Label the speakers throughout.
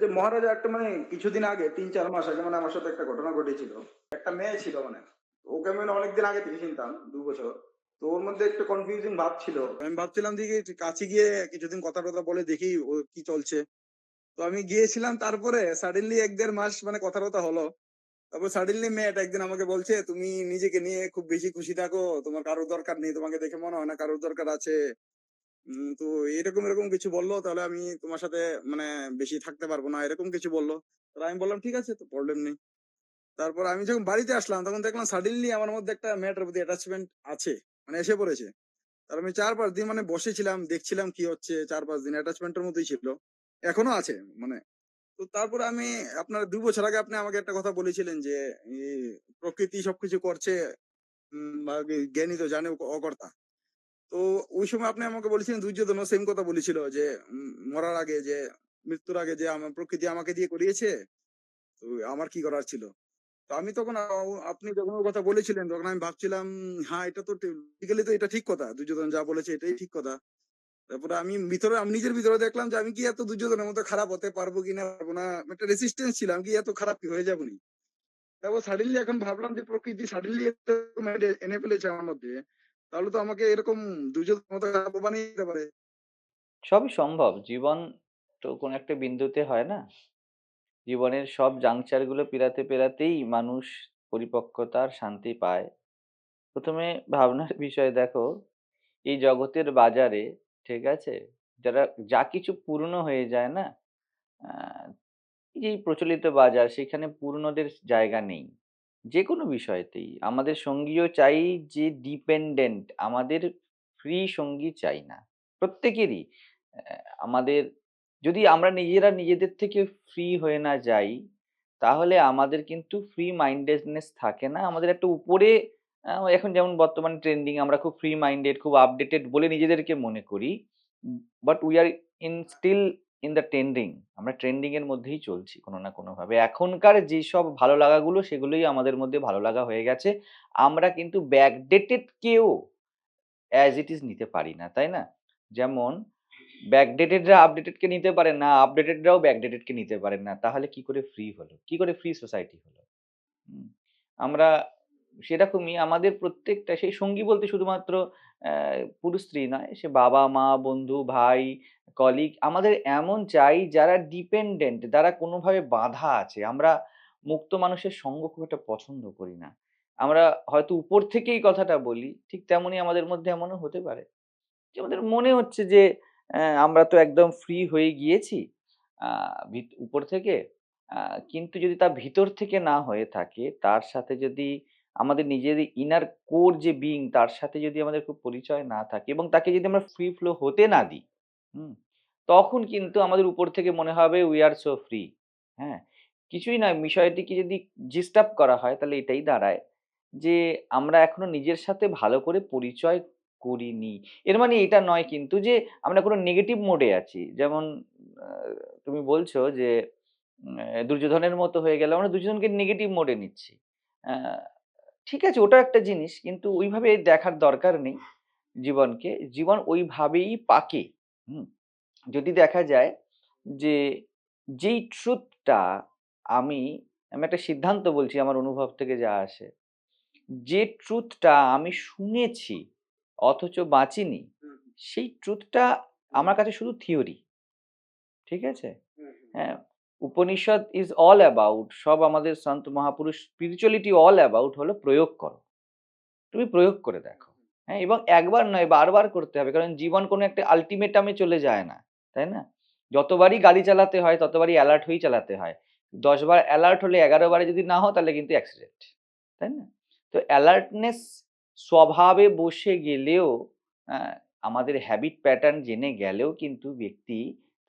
Speaker 1: আচ্ছা মহারাজা একটা মানে কিছুদিন আগে, তিন, চার মাস আগে মানে আমার সাথে একটা ঘটনা ঘটেছিল। একটা মেয়ে ছিল মানে। ওকে মানে অনেকদিন আগে থেকে চিনতাম, দু বছর। তো ওর মধ্যে একটা কনফিউজিং ভাব ছিল। আমি ভাবছিলাম যে কাছে গিয়ে কিছুদিন কথা টথা বলে দেখি ও কি চলছে। তো আমি গিয়েছিলাম তারপরে সাডেনলি এক দেড় মাস মানে কথা টথা হলো। তারপর সাডেনলি মেয়েটা একদিন আমাকে বলছে, তুমি নিজেকে নিয়ে খুব বেশি খুশি থাকো। তোমার কারোর দরকার নেই, তোমাকে দেখে মনে হয় না কারোর দরকার আছে। তো এরকম এরকম কিছু বলল, তাহলে আমি তোমার সাথে মানে বেশি থাকতে পারব না, এরকম কিছু বলল। তো আমি বললাম, ঠিক আছে, তো প্রবলেম নেই। তারপর আমি যখন বাড়িতে আসলাম, তখন দেখলাম সাডেনলি আমার মধ্যে একটা মেয়েটার প্রতি অ্যাটাচমেন্ট আছে মানে এসে পড়েছে। তার আমি চার, পাঁচ দিন মানে বসেছিলাম, দেখছিলাম কি হচ্ছে, চার, পাঁচ দিন অ্যাটাচমেন্টের মতোই ছিল, এখনও আছে মানে। তো তারপরে আমি, আপনার দু বছর আগে আপনি আমাকে একটা কথা বলেছিলেন যে প্রকৃতি সবকিছু করছে জ্ঞানী তো জানে, অকর্তা। তো ওই সময় আপনি আমাকে বলেছিলেন, দুর্যোধনও সেম কথা বলেছিল যে মরার আগে যে, মৃত্যুর আগে যে আমার প্রকৃতি আমাকে দিয়ে করিয়েছে, তো আমার কি করার ছিল? তো আমি তখন আপনি যখন ওই কথা বলেছিলেন, তখন আমি ভাবছিলাম হ্যাঁ এটা তো টিপিক্যালি তো এটা ঠিক কথা, দুর্যোধন যা বলেছে এটাই ঠিক কথা। তারপরে আমি ভিতরে, আমি নিজের ভিতরে দেখলাম যে, আমি কি এত দুর্যোধনের মতো খারাপ হতে পারব কিনা পারব না একটা রেসিস্টেন্স ছিলাম কি এত খারাপ হয়ে যাব নি। তারপর সাডেনলি এখন ভাবলাম যে, প্রকৃতি সাডেনলি এনে ফেলেছে আমার মধ্যে তাহলে তো আমাকে এরকম পারে।
Speaker 2: সবই সম্ভব। জীবন তো কোনো একটা বিন্দুতে হয় না। জীবনের সব জাংচারগুলো পেরাতে পেরাতেই মানুষ পরিপক্কতার শান্তি পায়। প্রথমে ভাবনার বিষয় দেখো, এই জগতের বাজারে, ঠিক আছে? যারা যা কিছু পূর্ণ হয়ে যায় না যে প্রচলিত বাজার, সেখানে পূর্ণদের জায়গা নেই। যে কোনো বিষয়তেই। আমাদের সঙ্গীও চাই যে ডিপেন্ডেন্ট আমাদের ফ্রি সঙ্গী চাই না। প্রত্যেকেরই আমাদের, যদি আমরা নিজেরা নিজেদের থেকে ফ্রি হয়ে না যাই, তাহলে আমাদের কিন্তু ফ্রি মাইন্ডেডনেস থাকে না। আমাদের একটা উপরে এখন যেমন বর্তমান ট্রেন্ডিং আমরা খুব ফ্রি মাইন্ডেড খুব আপডেটেড বলে নিজেদেরকে মনে করি। But we are in still in the trending আমরা ট্রেন্ডিং এর মধ্যেই চলছি কোনো না কোনো ভাবে এখনকার যেসব ভালো লাগাগুলো, সেগুলোই আমাদের মধ্যে ভালো লাগা হয়ে গেছে। আমরা কিন্তু ব্যাকডেটেড কেউ অ্যাজ ইট ইজ নিতে পারি না, তাই না? যেমন ব্যাকডেটেডরা আপডেটেডকে নিতে পারে না আপডেটেডরাও ব্যাকডেটেডকে নিতে পারে না, তাহলে কি করে ফ্রি হলো? কি করে ফ্রি সোসাইটি হলো? আমরা সেরকমই আমাদের প্রত্যেকটা, সেই সঙ্গী বলতে শুধুমাত্র পুরুষ স্ত্রী নয়, সে বাবা, মা, বন্ধু, ভাই কলিগ আমাদের এমন চাই যারা ডিপেন্ডেন্ট যারা কোনোভাবে বাধা আছে। আমরা মুক্ত মানুষের সঙ্গ খুব একটা পছন্দ করি না। আমরা হয়তো উপর থেকেই কথাটা বলি, ঠিক তেমনই আমাদের মধ্যে এমনও হতে পারে। যে আমাদের মনে হচ্ছে যে আমরা তো একদম ফ্রি হয়ে গিয়েছি উপর থেকে কিন্তু যদি তা ভিতর থেকে না হয়ে থাকে, তার সাথে যদি আমাদের নিজের ইনার কোর যে বিং তার সাথে যদি আমাদের খুব পরিচয় না থাকে এবং তাকে যদি আমরা ফ্রি ফ্লো হতে না দিই, হুম, তখন কিন্তু আমাদের উপর থেকে মনে হবে উই আর সো ফ্রি হ্যাঁ? কিছুই নয়, বিষয়টিকে যদি ডিস্টার্ব করা হয়, তাহলে এটাই দাঁড়ায় যে আমরা এখনও নিজের সাথে ভালো করে পরিচয় করিনি। এর মানে এটা নয় কিন্তু যে আমরা কোনো নেগেটিভ মোডে আছি। যেমন তুমি বলছো যে দুর্যোধনের মতো হয়ে গেলে আমরা দুর্যোধনকে নেগেটিভ মোডে নিচ্ছি। ঠিক আছে ওটা একটা জিনিস। কিন্তু ওইভাবে দেখার দরকার নেই জীবনকে। জীবন ওইভাবেই পাকে হুম? যদি দেখা যায় যে যেই ট্রুথটা আমি আমি একটা সিদ্ধান্ত বলছি আমার অনুভব থেকে যা আসে যে ট্রুথটা আমি শুনেছি অথচ বাঁচিনি সেই ট্রুথটা আমার কাছে শুধু থিওরি ঠিক আছে? হ্যাঁ উপনিষদ ইজ অল অ্যাবাউট সব আমাদের সন্ত মহাপুরুষ স্পিরিচুয়ালিটি অল অ্যাবাউট হলো প্রয়োগ করো। তুমি প্রয়োগ করে দেখো। হ্যাঁ এবং একবার নয়, বারবার করতে হবে, কারণ জীবন কোনো একটা আলটিমেটামে চলে যায় না, তাই না? যতবারই গাড়ি চালাতে হয়, ততবারই অ্যালার্ট হয়েই চালাতে হয়। দশবার অ্যালার্ট হলে এগারো বারে যদি না হয় তাহলে কিন্তু অ্যাক্সিডেন্ট তাই না? তো অ্যালার্টনেস স্বভাবে বসে গেলেও আমাদের হ্যাবিট প্যাটার্ন জেনে গেলেও কিন্তু ব্যক্তি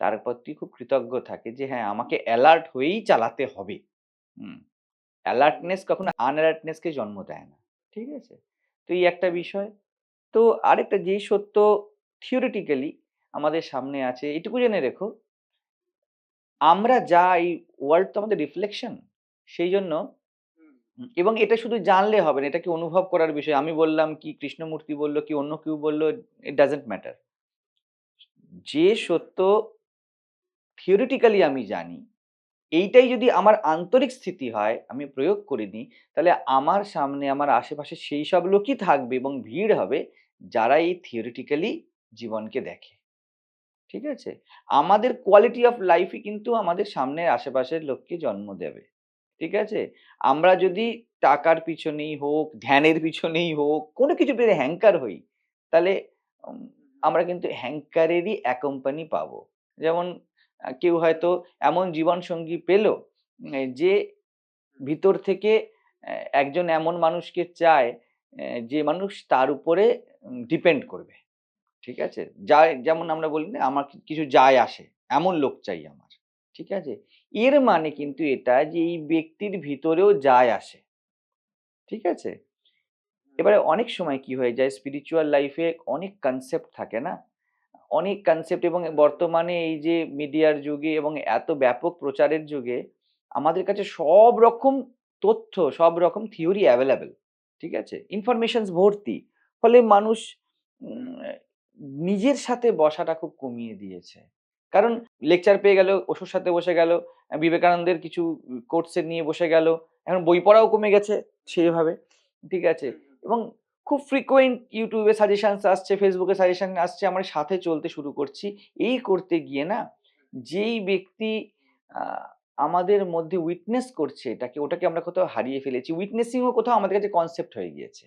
Speaker 2: তার প্রতি খুব কৃতজ্ঞ থাকে যে হ্যাঁ আমাকে অ্যালার্ট হয়েই চালাতে হবে। হুম অ্যালার্টনেস কখনো আনঅ্যালার্টনেসকে জন্ম দেয় না ঠিক আছে? তো এই একটা বিষয়। তো আরেকটা যেই সত্য থিওরিটিক্যালি আমাদের সামনে আছে এটুকু জেনে রেখো। আমরা যা এই ওয়ার্ল্ড তো আমাদের রিফ্লেকশন সেই জন্য এবং এটা শুধু জানলে হবে না এটাকে অনুভব করার বিষয়? আমি বললাম কি কৃষ্ণমূর্তি বলল কি অন্য কেউ বলল ইট ডাজেন্ট ম্যাটার যে সত্য থিওরিটিক্যালি আমি জানি, এইটাই যদি আমার আন্তরিক স্থিতি হয়, আমি প্রয়োগ করিনি তাহলে আমার সামনে, আমার আশেপাশে সেই সব লোকই থাকবে এবং ভিড় হবে যারা এই থিওরিটিক্যালি জীবনকে দেখে। ঠিক আছে? আমাদের কোয়ালিটি অফ লাইফই কিন্তু আমাদের সামনের আশেপাশের লোককে জন্ম দেবে। ঠিক আছে? আমরা যদি টাকার পিছনেই হোক, ধ্যানের পিছনেই হোক, কোনো কিছু পেয়ে হ্যাঙ্কার হই, তাহলে আমরা কিন্তু হ্যাঙ্কারেরই অ্যাকম্পানি পাবো। যেমন কেউ হয়তো এমন জীবন সঙ্গী পেল যে ভিতর থেকে একজন এমন মানুষকে চায় যে মানুষ তার উপরে ডিপেন্ড করবে। ঠিক আছে? যা যেমন আমরা বলি না আমার কিছু যায় আসে এমন লোক চাই আমার। ঠিক আছে? এর মানে কিন্তু এটা যে এই ব্যক্তির ভিতরেও যায় আসে। ঠিক আছে? এবারে অনেক সময় কি হয়ে যায় স্পিরিচুয়াল লাইফে অনেক কনসেপ্ট থাকে না? অনেক কনসেপ্ট এবং বর্তমানে এই যে মিডিয়ার যুগে এবং এত ব্যাপক প্রচারের যুগে আমাদের কাছে সব রকম তথ্য, সব রকম থিওরি অ্যাভেলেবেল ঠিক আছে? ইনফরমেশনস ভর্তি, ফলে মানুষ নিজের সাথে বসাটা খুব কমিয়ে দিয়েছে। কারণ লেকচার পেয়ে গেল ওষুর সাথে বসে গেল, বিবেকানন্দের কিছু কোর্সে নিয়ে বসে গেল, এখন বই পড়াও কমে গেছে সেইভাবে, ঠিক আছে? এবং খুব ফ্রিকোয়েন্ট ইউটিউবে সাজেশনস আসছে ফেসবুকে সাজেশন আসছে, আমরা সাথে চলতে শুরু করছি। এই করতে গিয়ে না, যেই ব্যক্তি আমাদের মধ্যে উইটনেস করছে এটাকে, ওটাকে আমরা কোথাও হারিয়ে ফেলেছি। উইটনেসিংও কোথাও আমাদের কাছে কনসেপ্ট হয়ে গিয়েছে।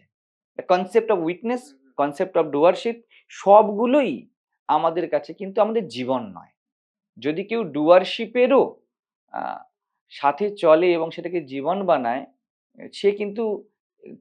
Speaker 2: Concept of witness concept of doership সবগুলোই আমাদের কাছে কিন্তু আমাদের জীবন নয়। যদি কেউ ডুয়ারশিপেরও সাথে চলে এবং সেটাকে জীবন বানায়, সে কিন্তু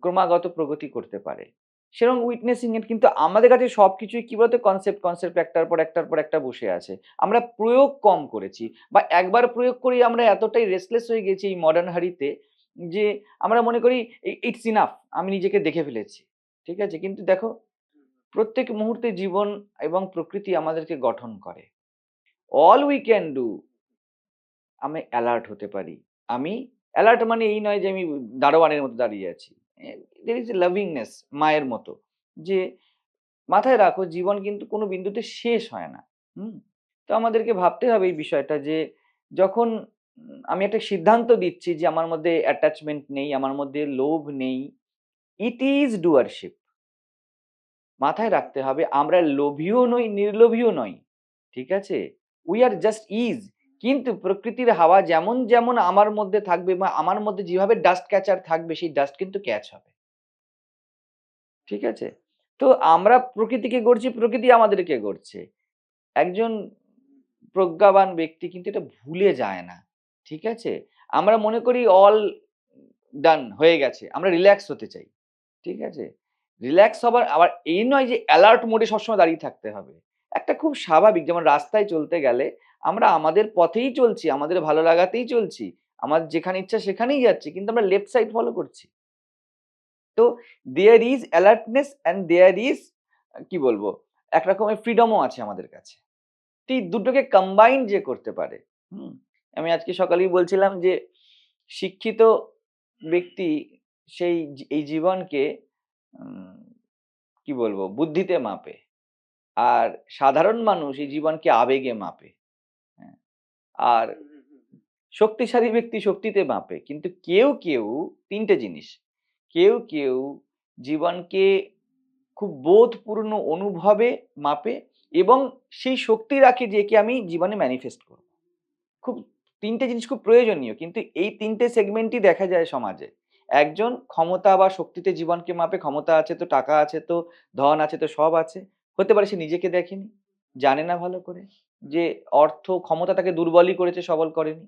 Speaker 2: ক্রমাগত প্রগতি করতে পারে। সেরকম উইটনেসিং এর কিন্তু আমাদের কাছে সব কিছুই কি বলতো? কনসেপ্ট কনসেপ্ট একটার পর একটার পর একটা বসে আছে। আমরা প্রয়োগ কম করেছি বা একবার প্রয়োগ করেই আমরা এতটাই রেসলেস হয়ে গেছি এই মডার্ন হারিতে যে আমরা মনে করি ইটস ইনাফ আমি নিজেকে দেখে ফেলেছি। ঠিক আছে? কিন্তু দেখো, প্রত্যেক মুহূর্তে জীবন এবং প্রকৃতি আমাদেরকে গঠন করে। অল উই ক্যান ডু আমি অ্যালার্ট হতে পারি। আমি অ্যালার্ট মানে এই নয় যে আমি দারোয়ানের মতো দাঁড়িয়ে আছি। দের ইজ লাভিংনেস মায়ের মতো। যে, মাথায় রাখো, জীবন কিন্তু কোনো বিন্দুতে শেষ হয় না, হুম? তো আমাদেরকে ভাবতে হবে এই বিষয়টা যে, যখন আমি একটা সিদ্ধান্ত দিচ্ছি যে, আমার মধ্যে অ্যাটাচমেন্ট নেই, আমার মধ্যে লোভ নেই ইট ইজ ডুয়ারশিপ মাথায় রাখতে হবে, আমরা লোভীও নই, নির্লোভীও নই, ঠিক আছে? উই আর জাস্ট ইজ কিন্তু প্রকৃতির হাওয়া যেমন যেমন আমার মধ্যে থাকবে বা আমার মধ্যে যেভাবে ডাস্ট ক্যাচার থাকবে, সেই ডাস্ট কিন্তু ক্যাচ হবে। ঠিক আছে? তো আমরা প্রকৃতিকে গড়ছি, প্রকৃতি আমাদেরকে গড়ছে। একজন প্রজ্ঞাবান ব্যক্তি কিন্তু এটা ভুলে যায় না। ঠিক আছে? আমরা মনে করি অল ডান হয়ে গেছে, আমরা রিল্যাক্স হতে চাই। ঠিক আছে? রিল্যাক্স হবার, আবার এই নয় যে অ্যালার্ট মোডে সবসময় দাঁড়িয়ে থাকতে হবে। একটা খুব স্বাভাবিক, যেমন রাস্তায় চলতে গেলে আমরা আমাদের পথেই চলছি, আমাদের ভালো লাগাতেই চলছি, আমার যেখানে ইচ্ছা সেখানেই যাচ্ছি, কিন্তু আমরা লেফট সাইড ফলো করছি। তো there is alertness and there is কি বলব, এক রকমের ফ্রিডমও আছে আমাদের কাছে। তো এই দুটোকে কম্বাইন যে করতে পারে, হুম? আমি আজকে সকালেই বলছিলাম যে শিক্ষিত ব্যক্তি সেই এই জীবনকে কি বলব, বুদ্ধিতে মাপে। আর সাধারণ মানুষ এই জীবনকে আবেগে মাপে। আর শক্তিশালী ব্যক্তি শক্তিতে মাপে। কিন্তু কেউ কেউ তিনটে জিনিস। কেউ কেউ জীবনকে খুব বোধপূর্ণ অনুভবে মাপে এবং সেই শক্তি রাখে যে একে আমি জীবনে ম্যানিফেস্ট করব। খুব তিনটে জিনিস খুব প্রয়োজনীয়। কিন্তু এই তিনটে সেগমেন্টই দেখা যায় সমাজে। একজন ক্ষমতা বা শক্তিতে জীবনকে মাপে ক্ষমতা আছে তো টাকা আছে তো ধন আছে তো সব আছে। হতে পারে সে নিজেকে দেখেনি জানে না ভালো করে। যে অর্থ ক্ষমতা তাকে দুর্বলই করেছে, সবল করেনি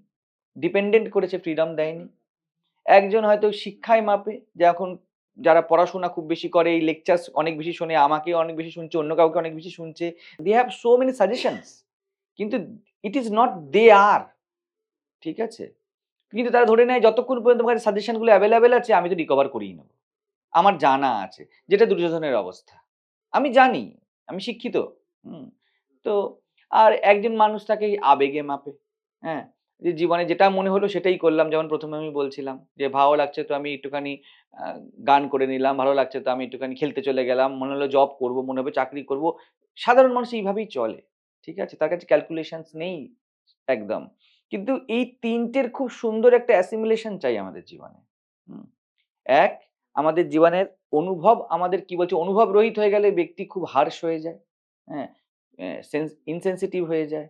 Speaker 2: ডিপেন্ডেন্ট করেছে ফ্রিডম দেয়নি। একজন হয়তো শিক্ষায় মাপে, যে এখন যারা পড়াশোনা খুব বেশি করে, এই লেকচার অনেক বেশি শোনে, আমাকে অনেক বেশি শুনছে, অন্য কাউকে অনেক বেশি শুনছে they have so many suggestions কিন্তু ইট ইজ নট দে আর ঠিক আছে? কিন্তু তারা ধরে নেয়, যতক্ষণ পর্যন্ত আমার সাজেশনগুলো অ্যাভেলেবেল আছে, আমি তো রিকভার করিয়ে নেব। আমার জানা আছে, যেটা দুর্যোধনের অবস্থা। আমি জানি, আমি শিক্ষিত, হুম, তো আর একজন মানুষ তাকে আবেগে মাপে হ্যাঁ? যে জীবনে যেটা মনে হলো সেটাই করলাম। যেমন প্রথমে আমি বলছিলাম যে, ভালো লাগছে তো আমি একটুখানি গান করে নিলাম, ভালো লাগছে তো আমি একটুখানি খেলতে চলে গেলাম, মনে হলো জব করব, মনে হবে চাকরি করব। সাধারণ মানুষ এইভাবেই চলে, ঠিক আছে? তার কাছে ক্যালকুলেশনস নেই একদম। কিন্তু এই তিনটের খুব সুন্দর একটা অ্যাসিমিলেশন চাই আমাদের জীবনে। এক, আমাদের জীবনের অনুভব আমাদের কি বলছে? অনুভব রহিত হয়ে গেলে ব্যক্তি খুব হার্শ হয়ে যায় হ্যাঁ? ইনসেন্সিটিভ হয়ে যায়।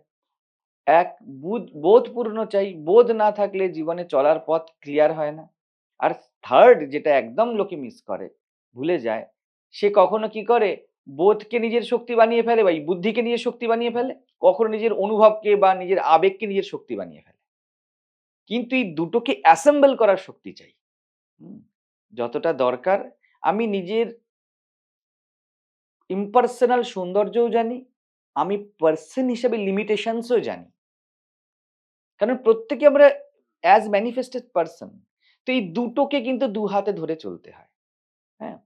Speaker 2: এক বুধ বোধপূর্ণ চাই, বোধ না থাকলে জীবনে চলার পথ ক্লিয়ার হয় না। আর থার্ড যেটা একদম লোকে মিস করে, ভুলে যায়, সে কখনো কি করে? বোধকে নিজের শক্তি বানিয়ে ফেলে বা বুদ্ধিকে নিজের শক্তি বানিয়ে ফেলে? কখনো নিজের অনুভবকে বা নিজের আবেগকে নিজের শক্তি বানিয়ে ফেলে। কিন্তু এই দুটোকে অ্যাসেম্বল করার শক্তি চাই। যতটা দরকার। আমি নিজের ইম্পার্সোনাল সৌন্দর্যও জানি আমি পার্সন হিসেবে লিমিটেশনসও জানি। কারণ প্রত্যেকে আমরা অ্যাজ ম্যানিফেস্টেড পার্সন তো এই দুটোকে কিন্তু দু হাতে ধরে চলতে হয় হ্যাঁ?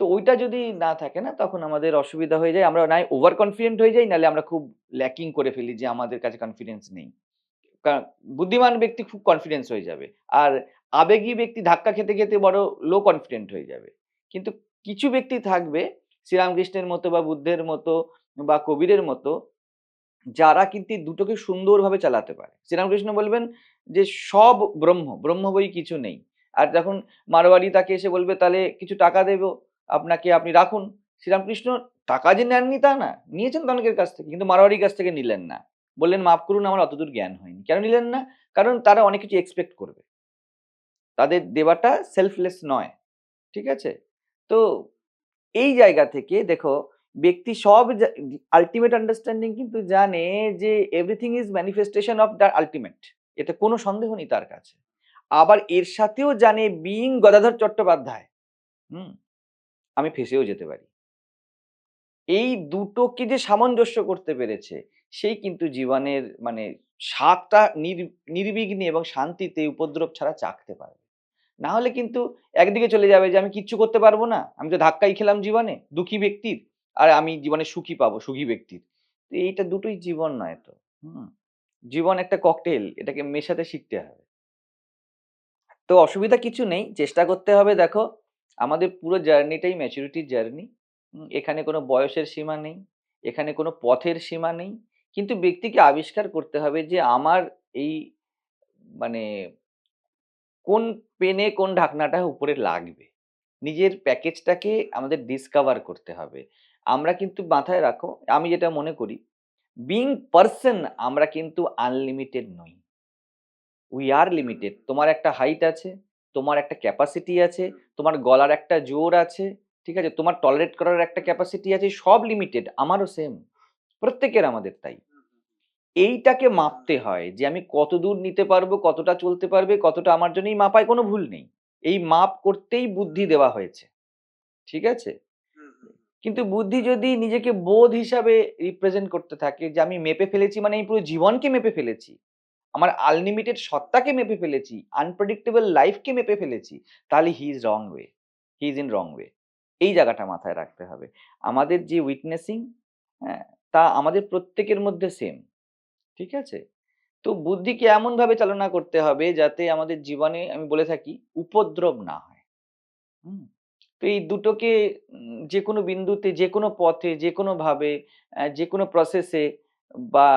Speaker 2: তো ওইটা যদি না থাকে না, তখন আমাদের অসুবিধা হয়ে যায়। আমরা নাই ওভার কনফিডেন্ট হয়ে যাই নাহলে আমরা খুব ল্যাকিং করে ফেলি যে আমাদের কাছে কনফিডেন্স নেই। কারণ বুদ্ধিমান ব্যক্তি খুব কনফিডেন্স হয়ে যাবে, আর আবেগী ব্যক্তি ধাক্কা খেতে খেতে বড় লো কনফিডেন্ট হয়ে যাবে। কিন্তু কিছু ব্যক্তি থাকবে, শ্রীরামকৃষ্ণের মতো বা বুদ্ধের মতো বা কবিরের মতো যারা কিন্তু দুটোকে সুন্দরভাবে চালাতে পারে। শ্রীরামকৃষ্ণ বলবেন যে, সব ব্রহ্ম ব্রহ্ম বই কিছু নেই। আর যখন মারোয়ারি তাকে এসে বলবে, তাহলে কিছু টাকা দেবো, আপনাকে আপনি রাখুন। শ্রীরামকৃষ্ণ টাকা যে নেননি তা না, নিয়েছেন তো অনেকের কাছ থেকে, কিন্তু মারোয়ারির কাছ থেকে নিলেন না। বললেন, মাফ করুন, আমার অতদূর জ্ঞান হয়নি। কেন নিলেন না? কারণ তারা অনেক কিছু এক্সপেক্ট করবে। তাদের দেওয়াটা সেলফলেস নয়। ঠিক আছে? তো এই জায়গা থেকে, দেখো ব্যক্তি সব আলটিমেট আন্ডারস্ট্যান্ডিং কিন্তু জানে যে everything is manifestation of the ultimate এতে কোনো সন্দেহ নেই তার কাছে। আবার এর সাথেও জানে বিইং গদাধর চট্টোপাধ্যায়। হুম? আমি ফেসেও যেতে পারি। এই দুটোকে যে সামঞ্জস্য করতে পেরেছে, সেই কিন্তু জীবনের মানে স্বাদটা নির- নির্বিঘ্নে এবং শান্তিতে উপদ্রব ছাড়া চাকতে পারবে। না হলে কিন্তু একদিকে চলে যাবে যে আমি কিচ্ছু করতে পারব না, আমি তো ধাক্কাই খেলাম জীবনে, দুঃখী ব্যক্তির। আর আমি জীবনে সুখী পাবো, সুখী ব্যক্তির। তো এইটা দুটোই জীবন নয় তো। হুম? জীবন একটা ককটেল এটাকে মেশাতে শিখতে হবে। তো অসুবিধা কিছু নেই, চেষ্টা করতে হবে দেখো, আমাদের পুরো জার্নিটাই ম্যাচুরিটির জার্নি। এখানে কোনো বয়সের সীমা নেই, এখানে কোনো পথের সীমা নেই। কিন্তু ব্যক্তিকে আবিষ্কার করতে হবে যে আমার এই মানে কোন পেনে কোন ঢাকনাটা উপরে লাগবে। নিজের প্যাকেজটাকে আমাদের ডিসকভার করতে হবে। আমরা কিন্তু মাথায় রাখো, আমি যেটা মনে করি বিং পার্সন আমরা কিন্তু আনলিমিটেড নই। উই আর লিমিটেড তোমার একটা হাইট আছে, তোমার একটা ক্যাপাসিটি আছে, তোমার গলার একটা জোর আছে, ঠিক আছে? তোমার টলারেট করার একটা ক্যাপাসিটি আছে, সব লিমিটেড আমারও সেম প্রত্যেকের আমাদের তাই। এইটাকে মাপতে হয় যে আমি কত দূর নিতে পারব, কতটা চলতে পারবে, কতটা আমার জন্যই মাপায় কোনো ভুল নেই। এই মাপ করতেই বুদ্ধি দেওয়া হয়েছে। ঠিক আছে? কিন্তু বুদ্ধি যদি নিজেকে বোধ হিসাবে রিপ্রেজেন্ট করতে থাকে যে আমি মেপে ফেলেছি মানে এই পুরো জীবনকে মেপে ফেলেছি, আমার আনলিমিটেড সত্তাকে মেপে ফেলেছি আনপ্রেডিক্টেবল লাইফকে মেপে ফেলেছি, তাহলে he is wrong way he is in wrong way এই জায়গাটা মাথায় রাখতে হবে। আমাদের যে উইটনেসিং হ্যাঁ তা আমাদের প্রত্যেকের মধ্যে সেম ঠিক আছে? তো বুদ্ধিকে এমনভাবে চালনা করতে হবে যাতে আমাদের জীবনে, আমি বলে থাকি, উপদ্রব না হয়। হুম? তো এই দুটোকে যে কোনো বিন্দুতে যে কোনো পথে যে কোনো ভাবে যে কোনো প্রসেসে বা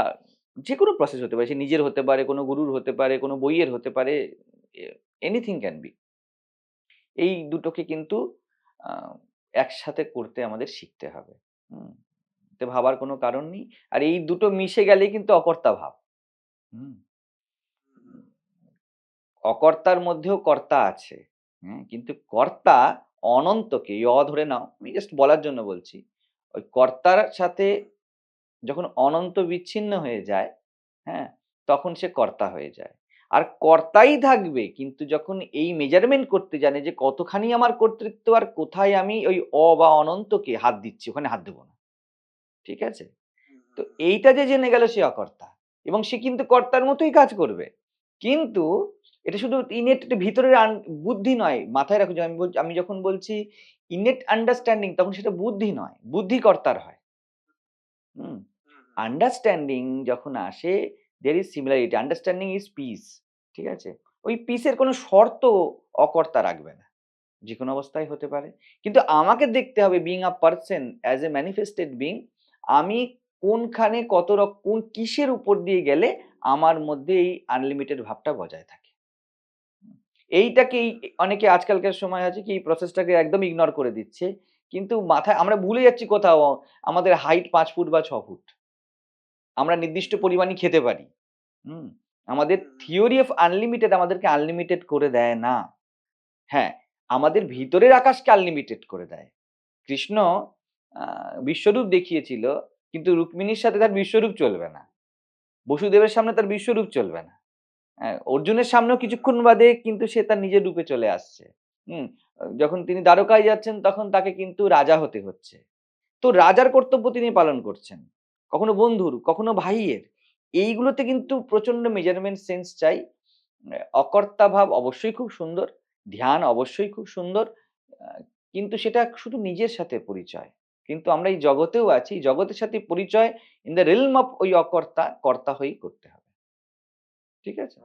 Speaker 2: যে কোনো প্রসেস হতে পারে, সে নিজের হতে পারে, কোনো গুরুর হতে পারে, কোনো বইয়ের হতে পারে এনিথিং ক্যান বি এই দুটোকে কিন্তু একসাথে করতে আমাদের শিখতে হবে। এতে ভাবার কোনো কারণ নেই। আর এই দুটো মিশে গেলেই কিন্তু অকর্তা ভাব। অকর্তার মধ্যেও কর্তা আছে। কিন্তু কর্তা অনন্তকে ই অ ধরে নাও আমি জাস্ট বলার জন্য বলছি ওই কর্তার সাথে যখন অনন্ত বিচ্ছিন্ন হয়ে যায় হ্যাঁ তখন সে কর্তা হয়ে যায়। আর কর্তাই থাকবে কিন্তু যখন এই মেজারমেন্ট করতে জানে যে কতখানি আমার কর্তৃত্ব আর কোথায় আমি ওই অ বা অনন্তকে হাত দিচ্ছি ওখানে হাত দেবো না। ঠিক আছে? তো এইটা যে জেনে গেল সে অকর্তা এবং সে কিন্তু কর্তার মতোই কাজ করবে। কিন্তু এটা শুধু ইনেট ভিতরের বুদ্ধি নয় মাথায় রাখো যে আমি বলছি আমি যখন বলছি ইনেট আন্ডারস্ট্যান্ডিং তখন সেটা বুদ্ধি নয় বুদ্ধি কর্তার হয়। হুম? আন্ডারস্ট্যান্ডিং যখন আসে there is similarity understanding is peace ঠিক আছে? ওই পিসের কোনো শর্ত অকর্তা রাখবে না যে কোনো অবস্থায় হতে পারে। কিন্তু আমাকে দেখতে হবে being a person as a manifested being আমি কোনখানে কত রকম কোন কিসের উপর দিয়ে গেলে আমার মধ্যে এই আনলিমিটেড ভাবটা বজায় থাকে। এইটাকেই অনেকে আজকালকার সময় আছে কি এই প্রসেসটাকে একদম ইগনোর করে দিচ্ছে। কিন্তু মাথায় আমরা ভুলে যাচ্ছি কোথাও আমাদের হাইট পাঁচ ফুট বা ছ ফুট। আমরা নির্দিষ্ট পরিমাণই খেতে পারি। হুম? আমাদের থিওরি অফ আনলিমিটেড আমাদেরকে আনলিমিটেড করে দেয় না। হ্যাঁ আমাদের ভিতরের আকাশকে আনলিমিটেড করে দেয়। কৃষ্ণ বিশ্বরূপ দেখিয়েছিল কিন্তু রুক্মিণীর সাথে তার বিশ্বরূপ চলবে না। বসুদেবের সামনে তার বিশ্বরূপ চলবে না। অর্জুনের সামনেও কিছুক্ষণ বাদে কিন্তু সে তার নিজের রূপে চলে আসছে। হুম? যখন তিনি দ্বারকায় যাচ্ছেন তখন তাকে কিন্তু রাজা হতে হচ্ছে। তো রাজার কর্তব্য তিনি পালন করছেন। কখনো বন্ধুর, কখনো ভাইয়ের। এইগুলোতে কিন্তু প্রচণ্ড মেজারমেন্ট সেন্স চাই। অকর্তা ভাব অবশ্যই খুব সুন্দর, ধ্যান অবশ্যই খুব সুন্দর। কিন্তু সেটা শুধু নিজের সাথে পরিচয়। কিন্তু আমরা এই জগতেও আছি। জগতের সাথে পরিচয় ইন দ্য রিলম অফ ওই অকর্তা, কর্তা হয়েই করতে হবে। ঠিক আছে?